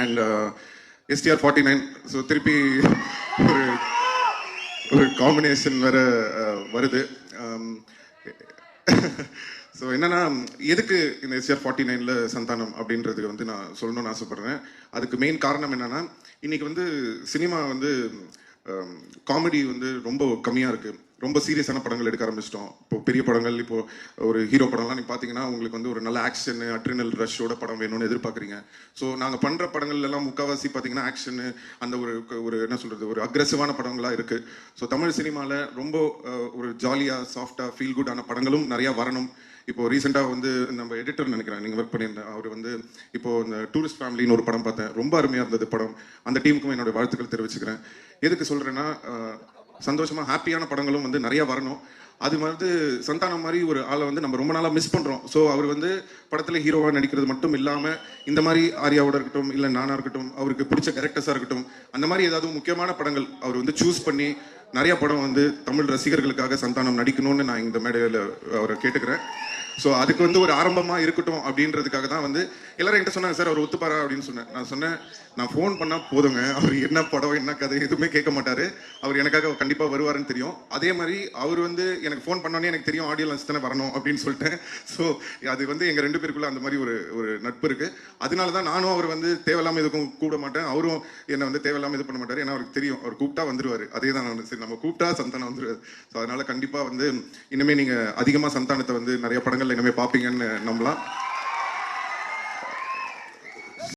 And STR forty nine so திருப்பி ஒரு ஒரு காம்பினேஷன் வேற uh, வருது. Um, ஸோ என்னன்னா எதுக்கு இந்த எஸ்ஆர் ஃபார்ட்டி நைனில் சந்தானம் அப்படின்றதுக்கு வந்து நான் சொல்லணும்னு ஆசைப்படுறேன். அதுக்கு மெயின் காரணம் என்னன்னா இன்னைக்கு வந்து சினிமா வந்து Um, காமெடி வந்து ரொம்ப கம்மியாக இருக்குது ரொம்ப சீரியஸான படங்கள் எடுக்க ஆரம்பிச்சிட்டோம். இப்போ பெரிய படங்கள் இப்போ ஒரு ஹீரோ படம்லாம் நீங்கள் பார்த்தீங்கன்னா உங்களுக்கு வந்து ஒரு நல்ல ஆக்ஷன் அட்ரினல் ரஷ்ஷோட படம் வேணும்னு எதிர்பார்க்குறீங்க. ஸோ நாங்கள் பண்ணுற படங்கள்ல எல்லாம் முக்கால்வாசி பார்த்தீங்கன்னா ஆக்ஷனு அந்த ஒரு ஒரு என்ன சொல்கிறது ஒரு அக்ரெசிவான படங்களாக இருக்குது ஸோ தமிழ் சினிமாவில் ரொம்ப ஒரு ஜாலியாக சாஃப்டாக ஃபீல் குட்டான படங்களும் நிறையா வரணும். இப்போ ரீசெண்டாக வந்து நம்ம எடிட்டர் நினைக்கிறேன். நீங்கள் ஒர்க் பண்ணியிருந்தேன் அவர் வந்து இப்போ இந்த டூரிஸ்ட் ஃபேமிலின்னு ஒரு படம் பார்த்தேன். ரொம்ப அருமையாக இருந்தது படம். அந்த டீமுக்கும் என்னோட வாழ்த்துக்கள் தெரிவிச்சுக்கிறேன். எதுக்கு சொல்கிறேன்னா சந்தோஷமாக ஹாப்பியான படங்களும் வந்து நிறையா வரணும். அது வந்து சந்தானம் மாதிரி ஒரு ஆளை வந்து நம்ம ரொம்ப நாளாக மிஸ் பண்ணுறோம் ஸோ அவர் வந்து படத்தில் ஹீரோவாக நடிக்கிறது மட்டும் இல்லாமல் இந்த மாதிரி ஆர்யாவோட இருக்கட்டும் இல்லை நானாக இருக்கட்டும் அவருக்கு பிடிச்ச கேரக்டர்ஸாக இருக்கட்டும் அந்த மாதிரி ஏதாவது முக்கியமான படங்கள் அவர் வந்து சூஸ் பண்ணி நிறைய படம் வந்து தமிழ் ரசிகர்களுக்காக சந்தானம் நடிக்கணும்னு நான் இந்த மேடையில் அவரை கேட்டுக்கிறேன். ஸோ அதுக்கு வந்து ஒரு ஆரம்பமாக இருக்கட்டும் அப்படின்றதுக்காக தான் வந்து எல்லாரும் என்கிட்ட சொன்னாங்க சார் அவர் ஒத்துப்பாரா? அப்படின்னு சொன்னேன். நான் சொன்னேன் நான் ஃபோன் பண்ணால் போதுங்க. அவர் என்ன படம் என்ன கதை எதுவுமே கேட்க மாட்டார். அவர் எனக்காக கண்டிப்பாக வருவாருன்னு தெரியும். அதே மாதிரி அவர் வந்து எனக்கு ஃபோன் பண்ணோன்னே எனக்கு தெரியும் ஆடியோ லன்ச் தானே வரணும் அப்படின்னு சொல்லிட்டேன். ஸோ அது வந்து எங்கள் ரெண்டு பேருக்குள்ள அந்த மாதிரி ஒரு ஒரு நட்பு இருக்குது அதனால தான் நானும் அவர் வந்து தேவையில்லாமல் எதுக்கும் கூப்பிட மாட்டேன். அவரும் என்னை வந்து தேவையில்லாமல் இது பண்ண மாட்டார். ஏன்னா அவருக்கு தெரியும். அவர் கூப்பிட்டா வந்துருவார். அதே தான் நான் சரி நம்ம கூப்பிட்டா சந்தானம் வந்துருவார். ஸோ அதனால் கண்டிப்பாக வந்து இனிமேல் நீங்கள் அதிகமாக சந்தானத்தை வந்து நிறைய படங்கள் சேனல் இனிமேல் பார்ப்பீங்கன்னு நம்பலாம்.